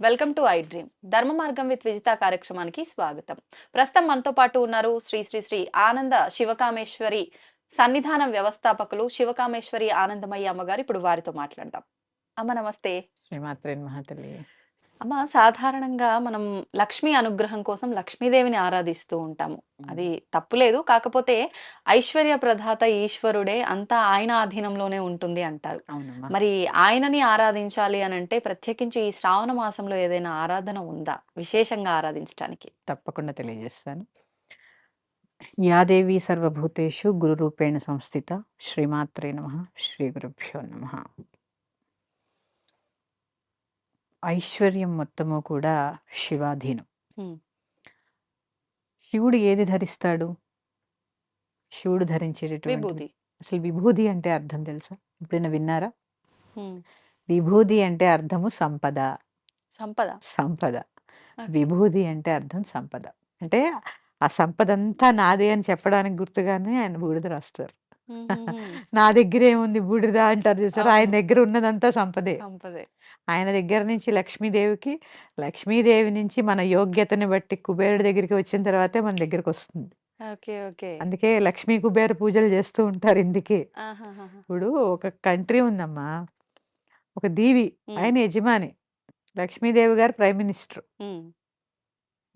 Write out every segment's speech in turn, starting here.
Welcome to I dream. ధర్మ మార్గం with Vijitha కార్యక్రమానికి స్వాగతం. ప్రస్తుతం మనతో పాటు ఉన్నారు శ్రీ శ్రీ శ్రీ ఆనంద శివకామేశ్వరి సన్నిధానం వ్యవస్థాపకులు శివకామేశ్వరి ఆనందమయ్య అమ్మగారు. ఇప్పుడు వారితో మాట్లాడదాం. అమ్మ నమస్తే. శ్రీమాత్రేన్ మహాతల్లి అమ్మ సాధారణంగా మనం లక్ష్మీ అనుగ్రహం కోసం లక్ష్మీదేవిని ఆరాధిస్తూ ఉంటాము. అది తప్పులేదు కాకపోతే ఐశ్వర్య ప్రదాత ఈశ్వరుడే అంతా ఆయన ఆధీనంలోనే ఉంటుంది అంటారు. మరి ఆయనని ఆరాధించాలి అని అంటే ప్రత్యేకించి ఈ శ్రావణ మాసంలో ఏదైనా ఆరాధన ఉందా? విశేషంగా ఆరాధించడానికి తప్పకుండా తెలియజేస్తాను. యాదేవి సర్వభూతేషు గురు రూపేణ సంస్థిత శ్రీమాత్రే నమ. శ్రీ గురుభ్యో నమ. ఐశ్వర్యం మొత్తము కూడా శివాధీనం. శివుడు ఏది ధరిస్తాడు? శివుడు ధరించేటటువంటి విభూతి. అసలు విభూది అంటే అర్థం తెలుసా? ఎప్పుడైనా విన్నారా? హ్మ్. విభూది అంటే అర్థము సంపద. సంపద. సంపద. ఓకే. విభూది అంటే అర్థం సంపద. అంటే ఆ సంపద అంతా నాదే అని చెప్పడానికి గుర్తుగానే ఆయన బూడిద రాస్తారు. నా దగ్గర ఏముంది బూడిద అంటారు చూసారు? ఆయన అవును. దగ్గర ఉన్నదంతా సంపదే. సంపదే. ఆయన దగ్గర నుంచి లక్ష్మీదేవికి లక్ష్మీదేవి నుంచి మన యోగ్యతని బట్టి కుబేరుడి దగ్గరికి వచ్చిన తర్వాతే మన దగ్గరికి వస్తుంది. Okay okay. అందుకే లక్ష్మీ కుబేర పూజలు చేస్తూ ఉంటారు ఇందుకే. ఇప్పుడు ఒక కంట్రీ ఉందమ్మా. ఒక దీవి. ఆయన యజమాని లక్ష్మీదేవి గారు ప్రైమ్ మినిస్టర్.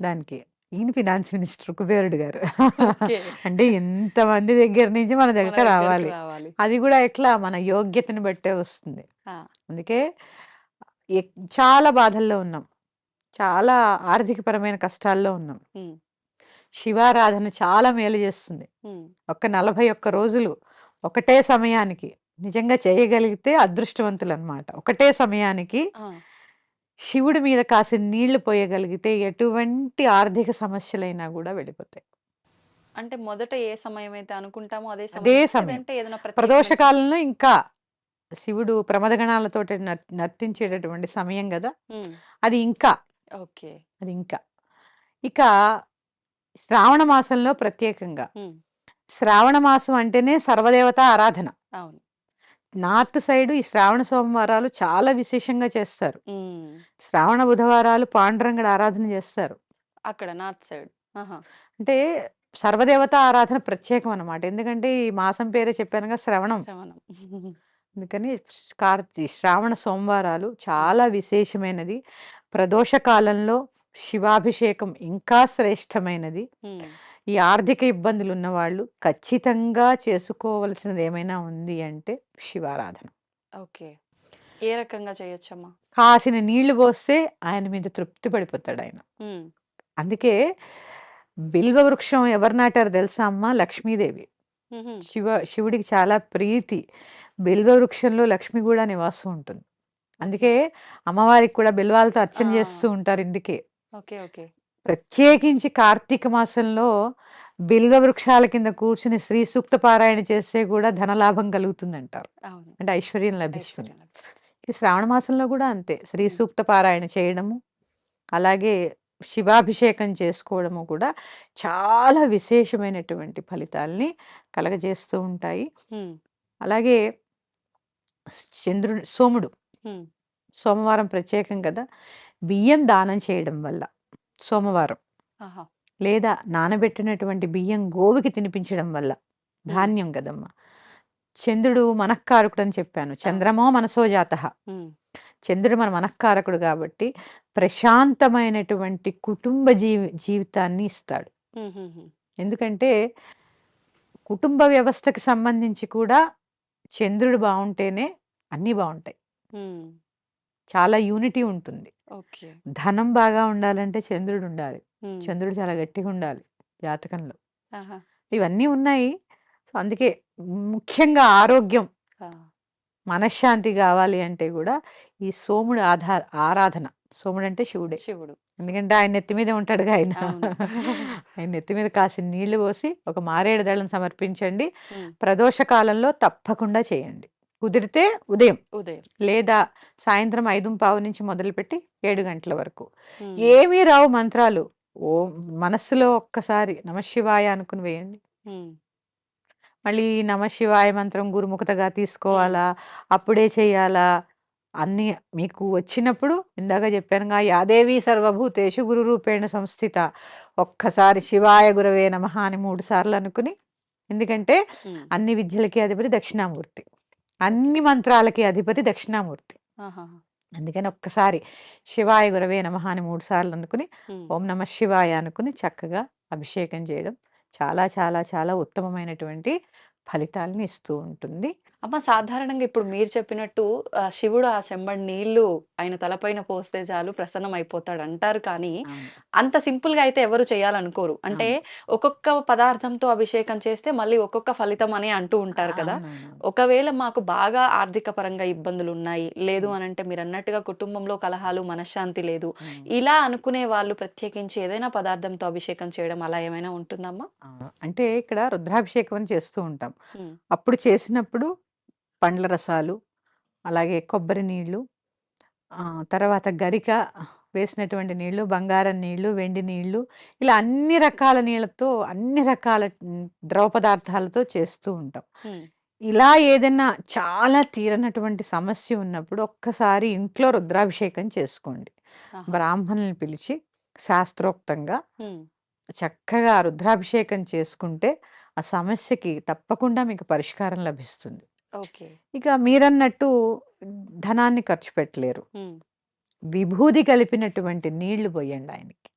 దానికి ఈయన ఫినాన్స్ మినిస్టర్ కుబేరుడు గారు. అంటే ఇంతమంది దగ్గర నుంచి మన దగ్గర రావాలి. అది కూడా ఎట్లా? మన యోగ్యతని బట్టే వస్తుంది. అందుకే చాలా బాధల్లో ఉన్నాం. చాలా ఆర్థికపరమైన కష్టాల్లో ఉన్నాం. శివారాధన చాలా మేలు చేస్తుంది. ఒక్క నలభై ఒక్క రోజులు ఒకటే సమయానికి నిజంగా చేయగలిగితే అదృష్టవంతులు అనమాట ఒకటే సమయానికి శివుడి మీద కాసిన నీళ్ళు పోయగలిగితే ఎటువంటి ఆర్థిక సమస్యలైనా కూడా వెళ్ళిపోతాయి. అంటే మొదట ఏ సమయం అయితే అనుకుంటామో అదే సమయం. ఏదైనా ప్రదోష కాలంలో ఇంకా శివుడు ప్రమదగణాలతో నర్తించేటటువంటి సమయం కదా. అది ఇంకా. ఓకే. అది ఇంకా. ఇక శ్రావణ మాసంలో ప్రత్యేకంగా. శ్రావణ మాసం అంటేనే సర్వదేవత ఆరాధన. అవును. నార్త్ సైడ్ ఈ శ్రావణ సోమవారాలు చాలా విశేషంగా చేస్తారు. శ్రావణ బుధవారాలు పాండురంగడు ఆరాధన చేస్తారు. అక్కడ నార్త్ సైడ్. అంటే సర్వదేవత ఆరాధన ప్రత్యేకం అన్నమాట ఎందుకంటే ఈ మాసం పేరే చెప్పానుగా శ్రవణం. శ్రవణం. అందుకని కార్తీ శ్రావణ సోమవారాలు చాలా విశేషమైనది. ప్రదోష కాలంలో శివాభిషేకం ఇంకా శ్రేష్టమైనది. ఈ ఆర్థిక ఇబ్బందులు ఉన్నవాళ్ళు ఖచ్చితంగా చేసుకోవలసినది ఏమైనా ఉంది అంటే శివారాధన. ఓకే. ఏ రకంగా చేయొచ్చమ్మా? కాసిన నీళ్ళు పోస్తే ఆయన మీద తృప్తి పడిపోతాడు ఆయన. అందుకే బిల్వ వృక్షం ఎవరు నాటారు తెలుసా అమ్మ? లక్ష్మీదేవి. శివ శివుడికి చాలా ప్రీతి. బిల్వ వృక్షంలో లక్ష్మి కూడా నివాసం ఉంటుంది. అందుకే అమ్మవారికి కూడా బిల్వాలతో అర్చన. చేస్తూ ఉంటారు ఇందుకే. Okay okay. ప్రత్యేకించి కార్తీక మాసంలో బిల్వ వృక్షాల కింద కూర్చుని శ్రీ సూక్త పారాయణ చేస్తే కూడా ధనలాభం కలుగుతుంది అంటారు అవును. అంటే ఐశ్వర్యం లభిస్తుంది. ఐశ్వర్యం లభిస్తుంది. ఈ శ్రావణ మాసంలో కూడా అంతే. శ్రీ. సూక్త పారాయణ చేయడము అలాగే శివాభిషేకం చేసుకోవడము కూడా చాలా విశేషమైనటువంటి ఫలితాల్ని కలగజేస్తూ ఉంటాయి. అలాగే చంద్రుడు సోముడు. సోమవారం ప్రత్యేకం కదా! బియ్యం దానం చేయడం వల్ల సోమవారం లేదా నానబెట్టినటువంటి బియ్యం గోవుకి తినిపించడం వల్ల ధాన్యం కదమ్మా! చంద్రుడు మనఃకారకుడు అని చెప్పాను. చంద్రమో మనసో జాత. చంద్రుడు మన మనఃకారకుడు కాబట్టి ప్రశాంతమైనటువంటి కుటుంబ జీవి జీవితాన్ని ఇస్తాడు. ఎందుకంటే కుటుంబ వ్యవస్థకి సంబంధించి కూడా చంద్రుడు బాగుంటేనే అన్నీ బాగుంటాయి. చాలా యూనిటీ ఉంటుంది. ధనం బాగా ఉండాలంటే చంద్రుడు ఉండాలి. చంద్రుడు చాలా గట్టిగా ఉండాలి జాతకంలో. ఇవన్నీ ఉన్నాయి. సో అందుకే ముఖ్యంగా ఆరోగ్యం. మనశ్శాంతి కావాలి అంటే కూడా ఈ సోముడు ఆధార ఆరాధన. సోముడు అంటే శివుడే. శివుడు. ఎందుకంటే ఆయన నెత్తి మీద ఉంటాడుగా ఆయన. ఆయన నెత్తి మీద కాసిన నీళ్ళు పోసి ఒక మారేడు దళం సమర్పించండి. ప్రదోష కాలంలో తప్పకుండా చేయండి. కుదిరితే ఉదయం ఉదయం. లేదా సాయంత్రం ఐదు పావు నుంచి మొదలుపెట్టి ఏడు గంటల వరకు. ఏమీ రావు మంత్రాలు. ఓ మనస్సులో ఒక్కసారి నమశివాయ అనుకుని వేయండి. మళ్ళీ నమశివాయ మంత్రం గురుముఖతగా తీసుకోవాలా? అప్పుడే చేయాలా? అన్ని మీకు వచ్చినప్పుడు ఇందాక చెప్పానుగా యాదేవి సర్వభూతేషు గురు రూపేణ సంస్థిత. ఒక్కసారి శివాయ గురవే నమః అని మూడు సార్లు అనుకుని ఎందుకంటే అన్ని విద్యలకి అధిపతి దక్షిణామూర్తి. అన్ని మంత్రాలకి అధిపతి దక్షిణామూర్తి. అందుకని ఒక్కసారి శివాయ గురవే నమః అని మూడు సార్లు అనుకుని ఓం నమ శివాయ అనుకుని చక్కగా అభిషేకం చేయడం చాలా చాలా చాలా ఉత్తమమైనటువంటి ఫలితాలను ఇస్తూ ఉంటుంది. అమ్మ సాధారణంగా ఇప్పుడు మీరు చెప్పినట్టు ఆ, శివుడు ఆ చెంబడి నీళ్ళు ఆయన తలపైన పోస్తే చాలు ప్రసన్నం అయిపోతాడు అంటారు కానీ అంత సింపుల్గా అయితే ఎవరు చేయాలనుకోరు. అంటే ఒక్కొక్క పదార్థంతో అభిషేకం చేస్తే మళ్ళీ ఒక్కొక్క ఫలితం అని అంటూ ఉంటారు కదా. అవునవును. ఒకవేళ మాకు బాగా ఆర్థిక పరంగా ఇబ్బందులు ఉన్నాయి లేదు అని అంటే మీరు అన్నట్టుగా కుటుంబంలో కలహాలు మనశ్శాంతి లేదు ఉమ్. ఇలా అనుకునే వాళ్ళు ప్రత్యేకించి ఏదైనా పదార్థంతో అభిషేకం చేయడం అలా ఏమైనా ఉంటుందమ్మా? అవును. అంటే ఇక్కడ రుద్రాభిషేకం అని చేస్తూ ఉంటాం. ఉమ్, అప్పుడు చేసినప్పుడు పండ్ల రసాలు అలాగే కొబ్బరి నీళ్ళు తర్వాత గరిక వేసినటువంటి నీళ్ళు బంగారం నీళ్ళు వెండి నీళ్ళు ఇలా అన్ని రకాల నీళ్ళతో అన్ని రకాల ద్రవ పదార్థాలతో చేస్తూ ఉంటాం. ఇలా ఏదైనా చాలా తీరనటువంటి సమస్య ఉన్నప్పుడు ఒక్కసారి ఇంట్లో రుద్రాభిషేకం చేసుకోండి. బ్రాహ్మణుల్ని పిలిచి శాస్త్రోక్తంగా చక్కగా రుద్రాభిషేకం చేసుకుంటే ఆ సమస్యకి తప్పకుండా మీకు పరిష్కారం లభిస్తుంది. ఇక మీరన్నట్టు ధనాన్ని ఖర్చు పెట్టలేరు. విభూది కలిపినటువంటి నీళ్ళు పోయండి ఆయనకి.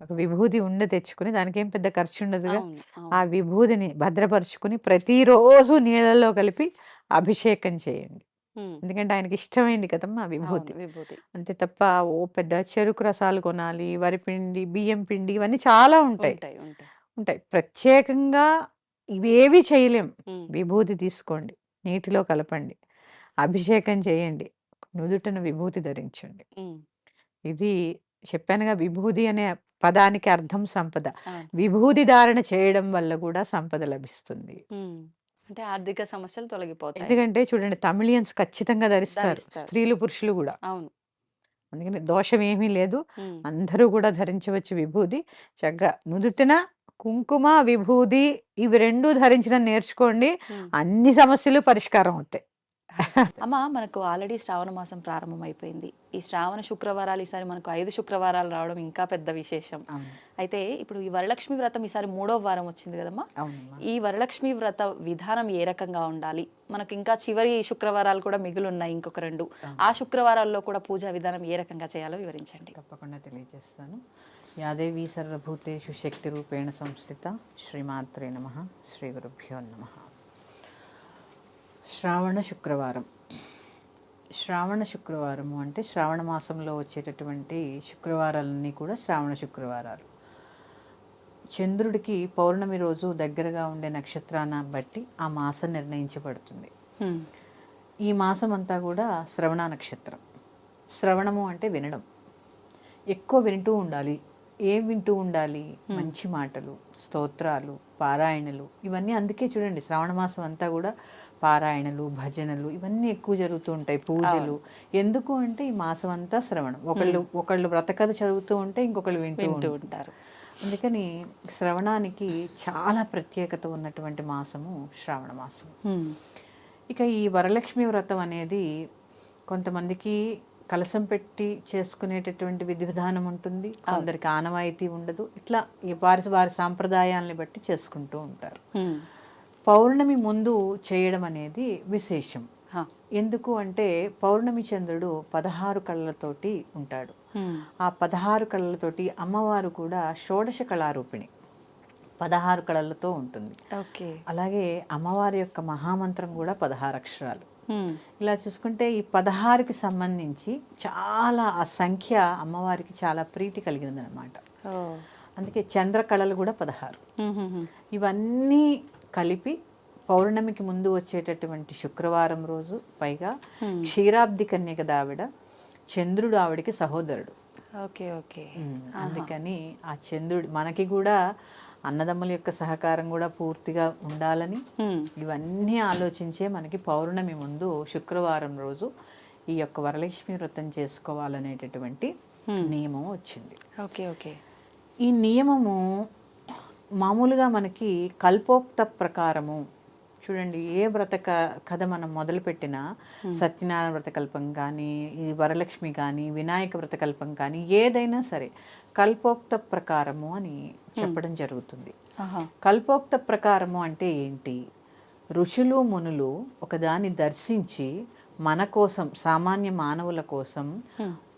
ఒక విభూది ఉండ తెచ్చుకుని దానికి ఏం పెద్ద ఖర్చు ఉండదుగా ఆ విభూదిని భద్రపరుచుకుని ప్రతిరోజు నీళ్ళలో కలిపి అభిషేకం చేయండి. ఎందుకంటే ఆయనకి ఇష్టమైంది కదమ్మా విభూతి. అంతే తప్ప ఓ పెద్ద చెరుకు రసాలు కొనాలి వరిపిండి బియ్యం పిండి ఇవన్నీ చాలా ఉంటాయి. ఉంటాయి. ప్రత్యేకంగా ఇవేవి చేయలేం. విభూతి తీసుకోండి నీటిలో కలపండి అభిషేకం చేయండి నుదుటిన విభూతి ధరించండి. ఇది చెప్పానుగా విభూది అనే పదానికి అర్థం సంపద. విభూది ధారణ చేయడం వల్ల కూడా సంపద లభిస్తుంది. అంటే ఆర్థిక సమస్యలు తొలగిపోతాయి. ఎందుకంటే చూడండి తమిళియన్స్ ఖచ్చితంగా ధరిస్తారు. స్త్రీలు పురుషులు కూడా. అవును. అందుకని దోషం ఏమీ లేదు. అందరూ కూడా ధరించవచ్చు విభూది చక్కగా నుదుటిన కుంకుమ విభూది ఇవి రెండు ధరించడం నేర్చుకోండి. అన్ని సమస్యలు పరిష్కారం అవుతాయి. అమ్మ మనకు ఆల్రెడీ శ్రావణ మాసం ప్రారంభం అయిపోయింది ఈ శ్రావణ శుక్రవారాలు ఈసారి మనకు ఐదు శుక్రవారాలు రావడం ఇంకా పెద్ద విశేషం. అయితే ఇప్పుడు ఈ వరలక్ష్మి వ్రతం ఈసారి మూడో వారం వచ్చింది కదమ్మా? ఈ వరలక్ష్మి వ్రత విధానం ఏ రకంగా ఉండాలి? మనకు ఇంకా చివరి శుక్రవారాలు కూడా మిగిలి ఉన్నాయి ఇంకొక రెండు. ఆ శుక్రవారాల్లో కూడా పూజా విధానం ఏ రకంగా చేయాలో వివరించండి. తప్పకుండా తెలియజేస్తాను. యాదేవి సర్వభూతేషు శక్తి రూపేణ సంస్థిత శ్రీమాత్రే నమ. శ్రీ గురుభ్యో నమ. శ్రావణ శుక్రవారం. శ్రావణ శుక్రవారము అంటే శ్రావణ మాసంలో వచ్చేటటువంటి శుక్రవారాలన్నీ కూడా శ్రావణ శుక్రవారాలు. చంద్రుడికి పౌర్ణమి రోజు దగ్గరగా ఉండే నక్షత్రాన్ని బట్టి ఆ మాసం నిర్ణయించబడుతుంది. ఈ మాసం అంతా కూడా శ్రవణ నక్షత్రం. శ్రవణము అంటే వినడం. ఎక్కువ వింటూ ఉండాలి. ఏం వింటూ ఉండాలి? మంచి మాటలు స్తోత్రాలు పారాయణలు ఇవన్నీ అందుకే చూడండి శ్రావణ మాసం అంతా కూడా పారాయణలు భజనలు ఇవన్నీ ఎక్కువ జరుగుతూ ఉంటాయి పూజలు. ఎందుకు అంటే ఈ మాసం అంతా శ్రవణం. ఒకళ్ళు ఒకళ్ళు వ్రతకథ చదువుతూ ఉంటే ఇంకొకళ్ళు వింటూ ఉంటారు. అందుకని శ్రవణానికి చాలా ప్రత్యేకత ఉన్నటువంటి మాసము శ్రావణ మాసం. ఇక ఈ వరలక్ష్మి వ్రతం అనేది కొంతమందికి కలసం పెట్టి చేసుకునేటటువంటి విధి విధానం ఉంటుంది కొందరికి ఆనవాయితీ ఉండదు. ఇట్లా ఈ వారి వారి సాంప్రదాయాలని బట్టి చేసుకుంటూ ఉంటారు. పౌర్ణమి ముందు చేయడం అనేది విశేషం. ఎందుకు అంటే పౌర్ణమి చంద్రుడు పదహారు కళ్ళతోటి ఉంటాడు. ఆ పదహారు కళలతోటి అమ్మవారు కూడా షోడశ కళారూపిణి. పదహారు కళలతో ఉంటుంది. ఓకే. అలాగే అమ్మవారి యొక్క మహామంత్రం కూడా పదహారు అక్షరాలు. ఇలా చూసుకుంటే ఈ పదహారుకి సంబంధించి చాలా ఆ సంఖ్య అమ్మవారికి చాలా ప్రీతి కలిగిందనమాట ఓ. అందుకే చంద్ర కళలు కూడా పదహారు. ఇవన్నీ కలిపి పౌర్ణమికి ముందు వచ్చేటటువంటి శుక్రవారం రోజు పైగా. క్షీరాబ్ది కన్య కదా ఆవిడ చంద్రుడు ఆవిడకి సహోదరుడు. Okay okay. అందుకని ఆ చంద్రుడు మనకి కూడా అన్నదమ్ముల యొక్క సహకారం కూడా పూర్తిగా ఉండాలని. ఇవన్నీ ఆలోచించే మనకి పౌర్ణమి ముందు శుక్రవారం రోజు ఈ యొక్క వరలక్ష్మి వ్రతం చేసుకోవాలనేటటువంటి నియమం వచ్చింది. Okay okay. ఈ నియమము మామూలుగా మనకి కల్పోక్త ప్రకారము చూడండి ఏ వ్రత కథ మనం మొదలుపెట్టినా సత్యనారాయణ వ్రతకల్పం కానీ ఈ వరలక్ష్మి కానీ వినాయక వ్రతకల్పం కానీ ఏదైనా సరే కల్పోక్త ప్రకారము అని చెప్పడం జరుగుతుంది. కల్పోక్త ప్రకారము అంటే ఏంటి? ఋషులు మునులు ఒకదాన్ని దర్శించి మన కోసం సామాన్య మానవుల కోసం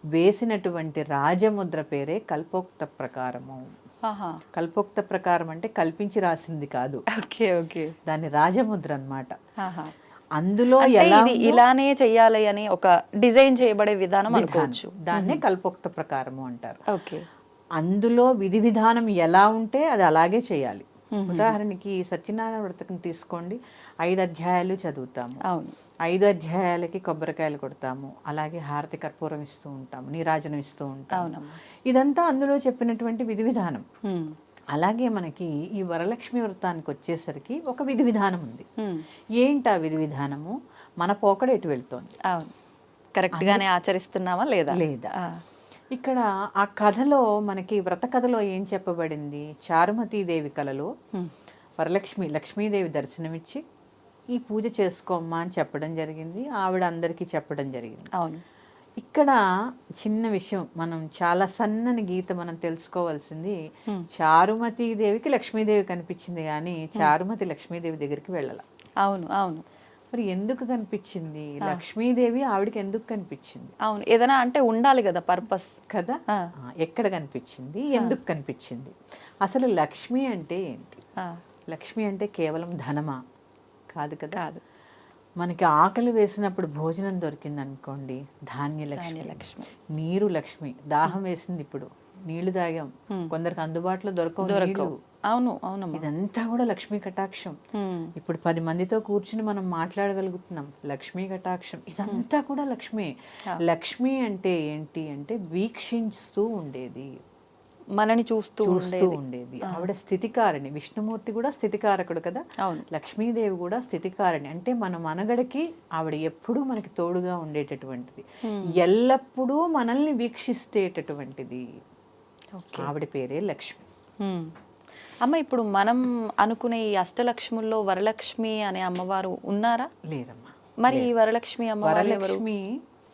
వేసినటువంటి రాజముద్ర పేరే కల్పోక్త ప్రకారము. కల్పోక్త ప్రకారం అంటే కల్పించి రాసింది కాదు. Okay okay. దాని రాజముద్ర అన్నమాట. ఆహా. అందులో ఎలా ఇలానే చెయ్యాలి అని ఒక డిజైన్ చేయబడే విధానం అనుకోవచ్చు. దాన్నే కల్పోక్త ప్రకారము అంటారు. ఓకే. అందులో విధి విధానం ఎలా ఉంటే అది అలాగే చేయాలి. ఉదాహరణకి సత్యనారాయణ వ్రతం తీసుకోండి. ఐదు అధ్యాయాలు చదువుతాము. అవును. ఐదు అధ్యాయాలకి కొబ్బరికాయలు కొడతాము. అలాగే హారతి కర్పూరం ఇస్తూ ఉంటాము. నీరాజనం ఇస్తూ ఉంటాము. ఇదంతా అందులో చెప్పినటువంటి విధి విధానం. అలాగే మనకి ఈ వరలక్ష్మి వ్రతానికి వచ్చేసరికి ఒక విధి విధానం ఉంది. ఏంటి ఆ విధి విధానము? మన పోకడ ఎటు వెళ్తోంది? అవును. కరెక్ట్ గానే ఆచరిస్తున్నామా లేదా? లేదా. ఇక్కడ ఆ కథలో మనకి వ్రత కథలో ఏం చెప్పబడింది? చారుమతీదేవి కలలో ఉమ్. వరలక్ష్మి లక్ష్మీదేవి దర్శనమిచ్చి ఈ పూజ చేసుకోమ్మా అని చెప్పడం జరిగింది. ఆవిడ అందరికీ చెప్పడం జరిగింది. అవును. ఇక్కడ చిన్న విషయం మనం చాలా సన్నని గీత మనం తెలుసుకోవాల్సింది చారుమతీదేవికి లక్ష్మీదేవి కనిపించింది కానీ చారుమతి లక్ష్మీదేవి దగ్గరికి వెళ్ళాల. అవును అవును. మరి ఎందుకు కనిపించింది? లక్ష్మీదేవి ఆవిడకి ఎందుకు కనిపించింది? అవును. ఏదైనా అంటే ఉండాలి కదా పర్పస్. కదా? ఎక్కడ కనిపించింది? ఎందుకు కనిపించింది? అసలు లక్ష్మి అంటే ఏంటి? లక్ష్మి అంటే కేవలం ధనమా? కాదు కదా? కాదు. మనకి ఆకలి వేసినప్పుడు భోజనం దొరికింది అనుకోండి ధాన్య లక్ష్మి. లక్ష్మి. నీరు లక్ష్మి. దాహం వేసింది ఇప్పుడు. నీళ్ళు తాగాం. కొందరికి అందుబాటులో దొరకవు అవును అవునమ్మా. ఇదంతా కూడా లక్ష్మీ కటాక్షం. ఇప్పుడు పది మందితో కూర్చుని మనం మాట్లాడగలుగుతున్నాం. లక్ష్మీ కటాక్షం. ఇదంతా కూడా లక్ష్మి. లక్ష్మి అంటే ఏంటి అంటే వీక్షిస్తూ ఉండేది. మనని చూస్తూ చూస్తూ ఉండేది. ఆవిడ స్థితికారిణి. విష్ణుమూర్తి కూడా స్థితికారకుడు కదా. అవును. లక్ష్మీదేవి కూడా స్థితికారిణి. అంటే మన మనగడకి ఆవిడ ఎప్పుడూ మనకి తోడుగా ఉండేటటువంటిది. ఎల్లప్పుడూ మనల్ని వీక్షిస్తేటటువంటిది. ఆవిడ పేరే లక్ష్మి. అమ్మ ఇప్పుడు మనం అనుకునే ఈ అష్టలక్ష్ముల్లో వరలక్ష్మి అనే అమ్మవారు ఉన్నారా? లేరమ్మా. మరి ఈ వరలక్ష్మి అమ్మవారు వరలక్ష్మి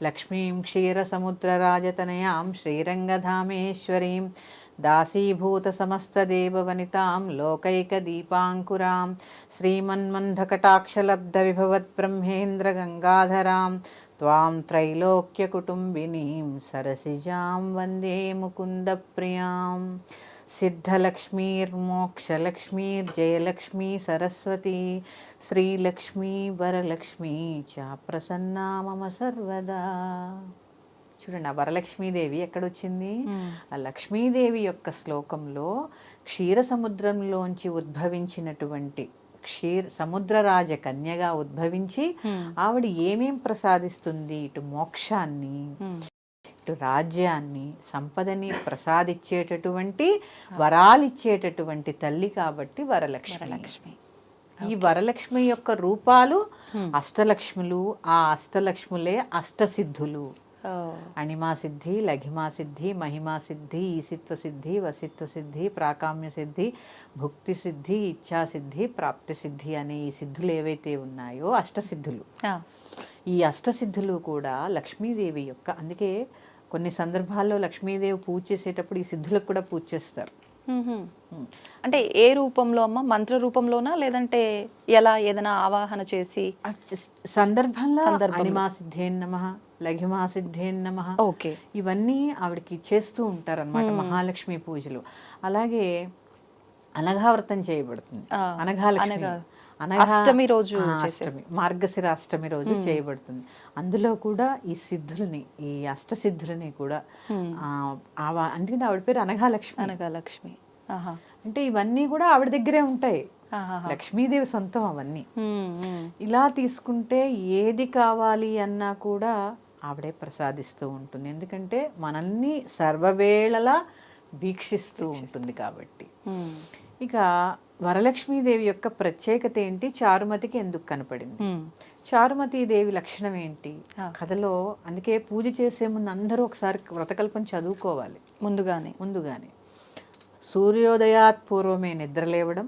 లక్ష్మీం క్షీరసముద్రరాజతనయాం శ్రీరంగధామేశ్వరీం దాసీభూత సమస్తదేవవనితాం లోకైకదీపాంకురాం శ్రీమన్మంధకటాక్షలబ్ధ విభవత్ బ్రహ్మేంద్ర గంగాధరాం త్వాం త్రైలోక్యకుటుంబినీం సరసిజాం వందే ముకుందప్రియాం. సిద్ధలక్ష్మీర్మోక్షలక్ష్మీర్జయలక్ష్మీ సరస్వతి శ్రీలక్ష్మీ వరలక్ష్మీ చ ప్రసన్నా మమ సర్వదా. చూడండి ఆ వరలక్ష్మీదేవి ఎక్కడొచ్చింది? ఆ లక్ష్మీదేవి యొక్క శ్లోకంలో క్షీర సముద్రంలోంచి ఉద్భవించినటువంటి క్షీర సముద్రరాజ కన్యగా ఉద్భవించి ఆవిడ ఏమేం ప్రసాదిస్తుంది ఇటు మోక్షాన్ని? రాజ్యాన్ని సంపదని ప్రసాదించేటటువంటి వరాలిచ్చేటటువంటి తల్లి కాబట్టి వరలక్ష్మి. లక్ష్మి ఈ వరలక్ష్మి యొక్క రూపాలు అష్టలక్ష్ములు ఆ అష్టలక్ష్ములే అష్టసిద్ధులు. అణిమా సిద్ధి లఘిమా సిద్ధి మహిమా సిద్ధి ఈసిత్వ సిద్ధి వసిత్వ సిద్ధి ప్రాకామ్య సిద్ధి భుక్తి సిద్ధి ఇచ్ఛా సిద్ధి ప్రాప్తి సిద్ధి అనే ఈ సిద్ధులు ఏవైతే ఉన్నాయో అష్టసిద్ధులు. ఈ అష్టసిద్ధులు కూడా లక్ష్మీదేవి యొక్క అందుకే కొన్ని సందర్భాల్లో లక్ష్మీదేవి పూజ చేసేటప్పుడు ఈ సిద్ధులకు కూడా పూజ చేస్తారు. అంటే ఏ రూపంలో అమ్మ? మంత్ర రూపంలోనా? లేదంటే ఎలా ఏదైనా ఆవాహన చేసి సందర్భంలో అనిమా సిద్ధేన్ నమ లఘిమా సిద్ధేన్ నమ. ఓకే. ఇవన్నీ ఆవిడకి చేస్తూ ఉంటారు అనమాట మహాలక్ష్మి పూజలు. అలాగే అనఘావ్రతం చేయబడుతుంది. అనఘాలక్ష్మి. అనఘ. అనఘా- అష్టమి రోజు అష్టమి మార్గశిర అష్టమి రోజు చేయబడుతుంది. అందులో కూడా ఈ సిద్ధులని ఈ అష్టసిద్ధులని కూడా ఆ, ఆవ- అందుకని ఆవిడ పేరు అనఘాలక్ష్మి అనగా లక్ష్మి ఆహా. అంటే ఇవన్నీ కూడా ఆవిడ దగ్గరే ఉంటాయి. లక్ష్మీదేవి సొంతం అవన్నీ. ఇలా తీసుకుంటే ఏది కావాలి అన్నా కూడా ఆవిడే ప్రసాదిస్తూ ఉంటుంది. ఎందుకంటే మనల్ని సర్వవేళలా వీక్షిస్తూ ఉంటుంది కాబట్టి. ఇక వరలక్ష్మీదేవి యొక్క ప్రత్యేకత ఏంటి? చారుమతికి ఎందుకు కనపడింది? మ్మ్. చారుమతీదేవి లక్షణం ఏంటి. కథలో అందుకే పూజ చేసే ముందు అందరూ ఒకసారి వ్రతకల్పం చదువుకోవాలి. ముందుగానే. ముందుగానే. సూర్యోదయాత్ పూర్వమే నిద్రలేవడం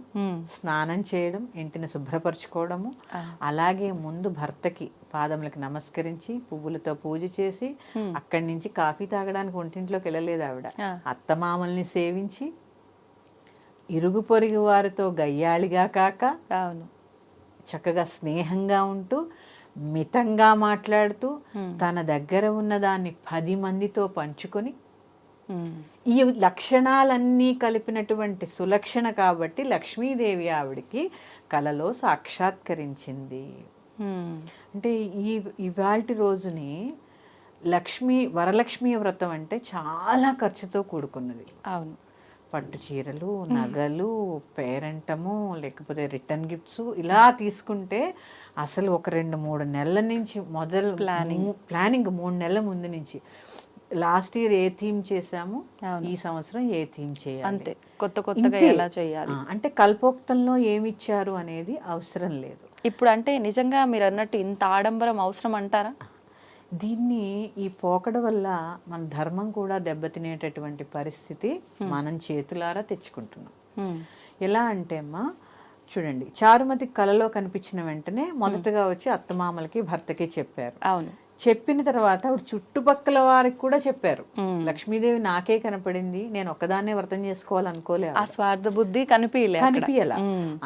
స్నానం చేయడం ఇంటిని శుభ్రపరచుకోవడము అలాగే ముందు భర్తకి పాదములకు నమస్కరించి పువ్వులతో పూజ చేసి అక్కడి నుంచి కాఫీ తాగడానికి ఒంటింట్లోకి వెళ్ళలేదు ఆవిడ. అత్తమామల్ని సేవించి ఇరుగు పొరుగు వారితో గయ్యాళిగా కాక అవును. చక్కగా స్నేహంగా ఉంటూ మితంగా మాట్లాడుతూ తన దగ్గర ఉన్న దాన్ని పది మందితో పంచుకొని ఈ లక్షణాలన్నీ కలిపినటువంటి సులక్షణ కాబట్టి లక్ష్మీదేవి ఆవిడికి కలలో సాక్షాత్కరించింది. అంటే ఈ ఇవాల్టి రోజుని లక్ష్మీ వరలక్ష్మీ వ్రతం అంటే చాలా ఖర్చుతో కూడుకున్నది. అవును. పట్టు చీరలు నగలు పేరెంటము లేకపోతే రిటర్న్ గిఫ్ట్స్ ఇలా తీసుకుంటే అసలు ఒక రెండు మూడు నెలల నుంచి మొదలు ప్లానింగ్ ప్లానింగ్ మూడు నెలల ముందు నుంచి. లాస్ట్ ఇయర్ ఏ థీమ్ చేసాము ఈ సంవత్సరం ఏ థీమ్ చేయాలి? అంతే. కొత్త కొత్తగా. ఎలా చేయాలి? అంటే కల్పోక్తంలో ఏమి ఇచ్చారు అనేది అవసరం లేదు. ఇప్పుడు అంటే నిజంగా మీరు అన్నట్టు ఇంత ఆడంబరం అవసరం అంటారా? దీన్ని ఈ పోకడ వల్ల మన ధర్మం కూడా దెబ్బతినేటటువంటి పరిస్థితి మనం చేతులారా తెచ్చుకుంటున్నాం. ఎలా అంటే అమ్మా చూడండి చారుమతి కలలో కనిపించిన వెంటనే మొదటగా వచ్చి అత్తమామలకి భర్తకి చెప్పారు. అవును. చెప్పిన తర్వాత ఆవిడ చుట్టుపక్కల వారికి కూడా చెప్పారు. లక్ష్మీదేవి నాకే కనపడింది నేను ఒక్కదాన్నే వ్రతం చేసుకోవాలనుకోలే ఆ స్వార్థ బుద్ధి కనిపించలే. కనిపించాల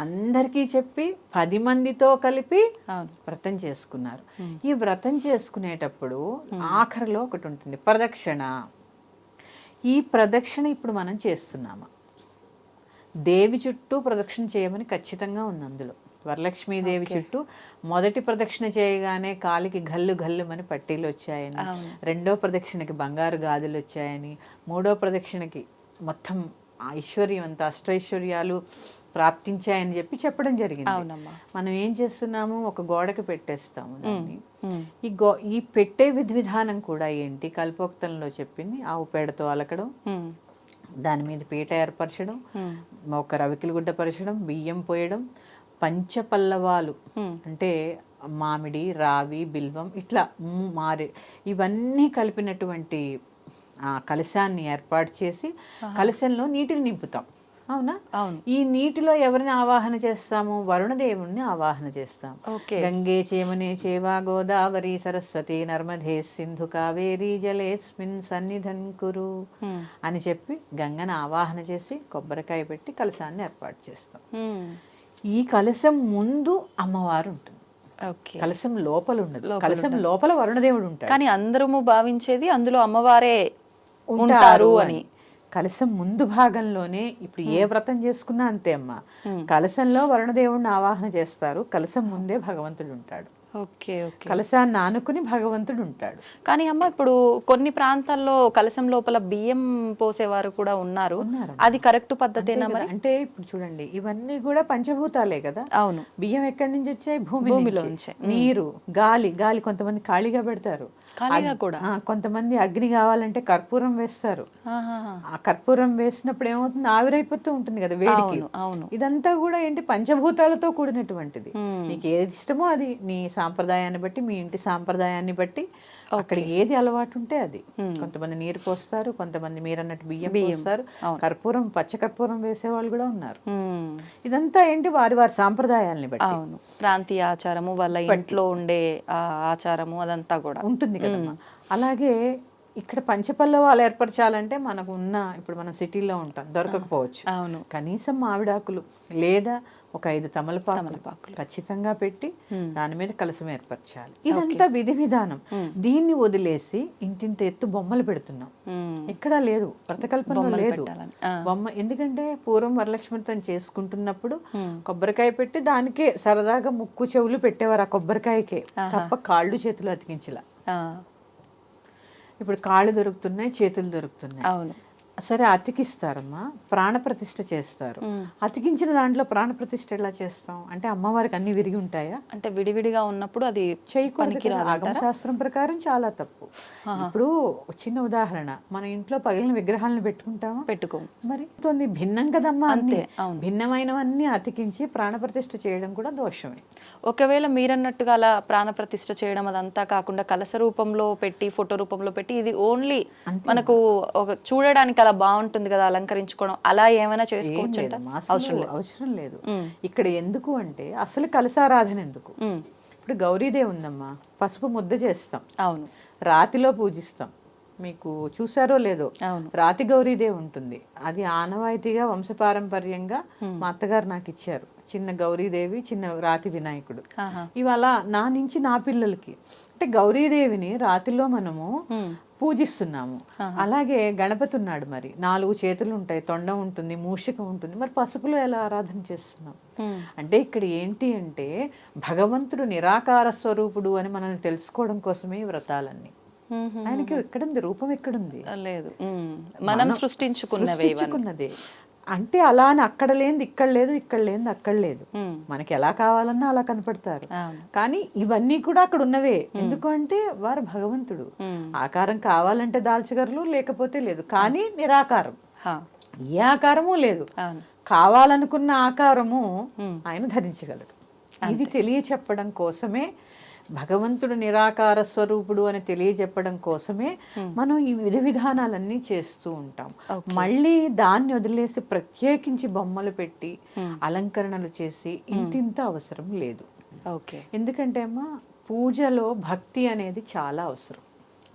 అందరికీ చెప్పి పది మందితో కలిపి వ్రతం చేసుకున్నారు. ఈ వ్రతం చేసుకునేటప్పుడు ఆఖరిలో ఒకటి ఉంటుంది ప్రదక్షిణ. ఈ ప్రదక్షిణ ఇప్పుడు మనం చేస్తున్నామా. దేవి చుట్టూ ప్రదక్షిణ చేయమని ఖచ్చితంగా ఉంది అందులో. వరలక్ష్మీదేవి చుట్టూ మొదటి ప్రదక్షిణ చేయగానే కాలికి గల్లు గల్లుమని పట్టీలు వచ్చాయని రెండో ప్రదక్షిణకి బంగారు గాజులు వచ్చాయని మూడో ప్రదక్షిణకి మొత్తం ఐశ్వర్యం అంత అష్టైశ్వర్యాలు ప్రాప్తించాయని చెప్పి చెప్పడం జరిగింది. మనం ఏం చేస్తున్నాము? ఒక గోడకి పెట్టేస్తాము దాన్ని. ఈ గో ఈ పెట్టే విధి విధానం కూడా ఏంటి? కల్పోక్తంలో చెప్పింది ఆవు పేడతో అలకడం దాని మీద పీట ఏర్పరచడం ఒక రవికిల గుడ్డ పరచడం బియ్యం పోయడం పంచపల్లవాలు. అంటే మామిడి రావి బిల్వం ఇట్లా మారే ఇవన్నీ కలిపినటువంటి ఆ కలశాన్ని ఏర్పాటు చేసి కలశంలో నీటిని నింపుతాం. అవునా? అవును. ఈ నీటిలో ఎవరిని ఆవాహన చేస్తాము? వరుణదేవుణ్ణి ఆవాహన చేస్తాం. ఓకే. గంగే చేమనే చేవా గోదావరి సరస్వతి నర్మదే సింధు కావేరీ జలేస్మిన్ సన్నిధన్ కురు అని చెప్పి గంగను ఆవాహన చేసి కొబ్బరికాయ పెట్టి కలశాన్ని ఏర్పాటు చేస్తాం. ఈ కలశం ముందు అమ్మవారు ఉంటుంది. ఓకే. కలశం లోపల ఉండదు. కలశం లోపల వరుణదేవుడు ఉంటాడు. కానీ అందరము భావించేది అందులో అమ్మవారే ఉంటారు అని. కలశం ముందు భాగంలోనే ఇప్పుడు ఏ వ్రతం చేసుకున్నా అంతే అమ్మా. కలశంలో వరుణదేవుడిని ఆవాహన చేస్తారు. కలశం ముందే భగవంతుడు ఉంటాడు. Okay okay. కలశాన్ని ఆనుకుని భగవంతుడు ఉంటాడు. కానీ అమ్మ ఇప్పుడు కొన్ని ప్రాంతాల్లో కలశం లోపల బియ్యం పోసేవారు కూడా ఉన్నారు. అది కరెక్ట్ పద్ధతేనా మరి? అంటే ఇప్పుడు చూడండి ఇవన్నీ కూడా పంచభూతాలే కదా. అవును. బియ్యం ఎక్కడి నుంచి వచ్చాయి? భూమి భూమిలో. నీరు గాలి గాలి కొంతమంది ఖాళీగా పెడతారు. కొంతమంది అగ్ని కావాలంటే కర్పూరం వేస్తారు. ఆ కర్పూరం వేసినప్పుడు ఏమవుతుంది? ఆవిరైపోతూ ఉంటుంది కదా వేడికి. ఇదంతా కూడా ఏంటి? పంచభూతాలతో కూడినటువంటిది. నీకు ఏది ఇష్టమో అది నీ సాంప్రదాయాన్ని బట్టి మీ ఇంటి సాంప్రదాయాన్ని బట్టి అక్కడ ఏది అలవాటు ఉంటే అది కొంతమంది నీరు పోస్తారు కొంతమంది మీరు అన్నట్టు బియ్యం. పోస్తారు కర్పూరం పచ్చ కర్పూరం వేసే వాళ్ళు కూడా ఉన్నారు. ఇదంతా ఏంటి వారి వారి సాంప్రదాయాల్ని బట్టి? అవును. ప్రాంతీయ ఆచారము వాళ్ళ ఇంట్లో ఉండే ఆ ఆచారము అదంతా కూడా. ఉంటుంది కదమ్మా. అలాగే ఇక్కడ పంచపల్లవాలు ఏర్పరచాలంటే మనకు ఉన్న ఇప్పుడు మనం సిటీలో ఉంటాం దొరకకపోవచ్చు. అవును. కనీసం మామిడాకులు లేదా ఒక ఐదు తమలపాకులు ఖచ్చితంగా పెట్టి దాని మీద కలసం ఏర్పరచాలి. ఇదంతా విధి విధానం. దీన్ని వదిలేసి ఇంతింత ఎత్తు బొమ్మలు పెడుతున్నాం. ఎక్కడా లేదు. వ్రతకల్పనలో లేదు. బొమ్మ ఎందుకంటే పూర్వం వరలక్ష్మితం చేసుకుంటున్నప్పుడు కొబ్బరికాయ పెట్టి దానికే సరదాగా ముక్కు చెవులు పెట్టేవారు ఆ కొబ్బరికాయకే. తప్ప కాళ్ళు చేతులు అతికించలా. ఇప్పుడు కాళ్ళు దొరుకుతున్నాయి చేతులు దొరుకుతున్నాయి. అవును. సరే అతికిస్తారమ్మా. ప్రాణప్రతిష్ఠ చేస్తారు. అతికించిన దాంట్లో ప్రాణప్రతిష్ఠ ఎలా చేస్తాం? అంటే అమ్మవారికి అన్ని విరిగి ఉంటాయా? అంటే విడివిడిగా ఉన్నప్పుడు అది చేయకూడదు కదా. ఆగమ శాస్త్రం ప్రకారం చాలా తప్పు. ఇప్పుడు చిన్న ఉదాహరణ. మన ఇంట్లో పగిలిన విగ్రహాలను పెట్టుకుంటామా? పెట్టుకో మరి తోంది భిన్నం కదమ్మా అంతే. భిన్నమైనవన్నీ అతికించి ప్రాణప్రతిష్ఠ చేయడం కూడా దోషమే. ఒకవేళ మీరన్నట్టుగా అలా ప్రాణప్రతిష్ఠ చేయడం అదంతా కాకుండా కలస రూపంలో పెట్టి ఫోటో రూపంలో పెట్టి ఇది ఓన్లీ మనకు ఒక చూడడానికి అలా చాలా బాగుంటుంది కదా అలంకరించుకోవడం. అలా ఏమైనా చేసుకోవచ్చు అవసరం లేదు. అవసరం లేదు. ఇక్కడ ఎందుకు అంటే అసలు కలసారాధన ఎందుకు? ఇప్పుడు గౌరీదేవి ఉందమ్మా పసుపు ముద్ద చేస్తాం. అవును. రాతిలో పూజిస్తాం. మీకు చూసారో లేదో రాతి గౌరీదేవి ఉంటుంది. అది ఆనవాయితీగా వంశపారంపర్యంగా మా అత్తగారు నాకు ఇచ్చారు. చిన్న గౌరీదేవి చిన్న రాతి వినాయకుడు. ఇవాళ నా నుంచి నా పిల్లలకి అంటే గౌరీదేవిని రాతిలో మనము పూజిస్తున్నాము. అలాగే గణపతి ఉన్నాడు మరి. నాలుగు చేతులు ఉంటాయి. తొండం ఉంటుంది మూషిక ఉంటుంది. మరి పసుపులో ఎలా ఆరాధన చేస్తున్నాం? అంటే ఇక్కడ ఏంటి అంటే భగవంతుడు నిరాకార స్వరూపుడు అని మనల్ని తెలుసుకోవడం కోసమే ఈ వ్రతాలన్నీ. ఆయనకి ఎక్కడుంది? రూపం ఎక్కడుంది? లేదు. మనం సృష్టించుకున్నదే. అంటే అలా అని అక్కడ లేనిది ఇక్కడ లేదు ఇక్కడ లేనిది అక్కడ లేదు. మనకి ఎలా కావాలన్నా అలా కనపడతారు. కానీ ఇవన్నీ కూడా అక్కడ ఉన్నవే. ఎందుకంటే వారు భగవంతుడు. ఆకారం కావాలంటే దాల్చగలరు లేకపోతే లేదు. కానీ నిరాకారం. ఏ ఆకారము లేదు. కావాలనుకున్న ఆకారము ఆయన ధరించగలడు. ఇది తెలియచెప్పడం కోసమే భగవంతుడు నిరాకార స్వరూపుడు అని తెలియజెప్పడం కోసమే మనం ఈ విధి విధానాలన్నీ చేస్తూ ఉంటాం. మళ్ళీ దాన్ని వదిలేసి ప్రత్యేకించి బొమ్మలు పెట్టి అలంకరణలు చేసి ఇంతింత అవసరం లేదు. ఓకే ఎందుకంటే అమ్మా పూజలో భక్తి అనేది చాలా అవసరం.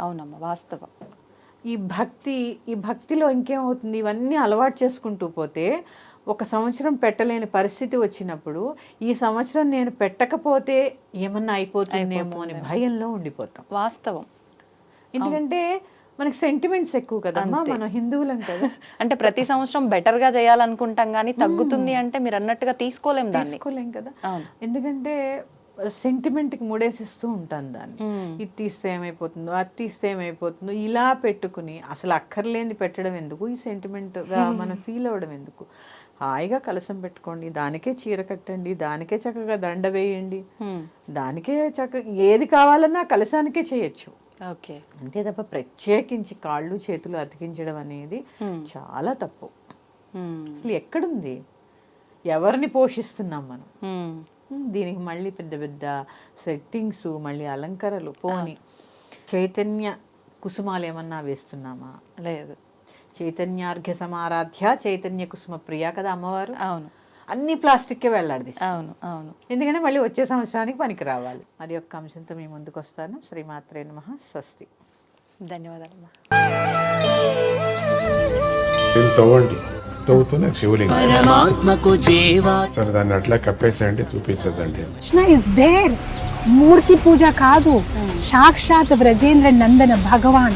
అవునమ్మా వాస్తవం. ఈ భక్తి ఈ భక్తిలో ఇంకేమవుతుంది? ఇవన్నీ అలవాటు చేసుకుంటూ పోతే ఒక సంవత్సరం పెట్టలేని పరిస్థితి వచ్చినప్పుడు ఈ సంవత్సరం నేను పెట్టకపోతే ఏమన్నా అయిపోతుందేమో అని భయంలో ఉండిపోతాం. వాస్తవం. ఎందుకంటే మనకి సెంటిమెంట్స్ ఎక్కువ కదమ్మా మనం హిందువులం కదా. అంటే ప్రతి సంవత్సరం బెటర్గా చేయాలనుకుంటాం కానీ తగ్గుతుంది అంటే మీరు అన్నట్టుగా తీసుకోలేం తీసుకోలేం కదా. ఎందుకంటే సెంటిమెంట్కి ముడేసిస్తూ ఉంటాను దాన్ని. ఇది తీస్తే ఏమైపోతుందో అది తీస్తే ఏమైపోతుందో ఇలా పెట్టుకుని అసలు అక్కర్లేనిది పెట్టడం ఎందుకు? ఈ సెంటిమెంట్గా మనం ఫీల్ అవ్వడం ఎందుకు? హాయిగా కలసం పెట్టుకోండి. దానికే చీర కట్టండి. దానికే చక్కగా దండ వేయండి. దానికే చక్కగా ఏది కావాలన్నా కలసానికే చేయొచ్చు. ఓకే. అంతే తప్ప ప్రత్యేకించి కాళ్ళు చేతులు అతికించడం అనేది. చాలా తప్పు. అసలు ఎక్కడుంది? ఎవరిని పోషిస్తున్నాం మనం? దీనికి మళ్ళీ పెద్ద పెద్ద సెట్టింగ్స్ మళ్ళీ అలంకరలు పోని చైతన్య కుసుమాలు ఏమన్నా వేస్తున్నామా? లేదు. చైతన్యార్ఘ్య సమారాధ్య చైతన్య కుసుమ ప్రియ కదా అమ్మవారు? అవును. అన్ని ప్లాస్టిక్కే వెళ్ళాడిది అవును అవును. ఎందుకంటే మళ్ళీ వచ్చే సంవత్సరానికి పనికి రావాలి మరి యొక్క అంశంతో మీ ముందుకు వస్తాను శ్రీమాత్రే నమ. స్వస్తి. ధన్యవాదాలమ్మా దీన్ని తవ్వండి. తవ్వుతూనే శివలింగం. పరమాత్మకు జీవా. సరే దాన్ని అట్లా కప్పేసేయండి చూపించదండి కృష్ణ ఇస్ దేర్ మూర్తి పూజ కాదు. సాక్షాత్ బ్రజేంద్ర నందన భగవాన్.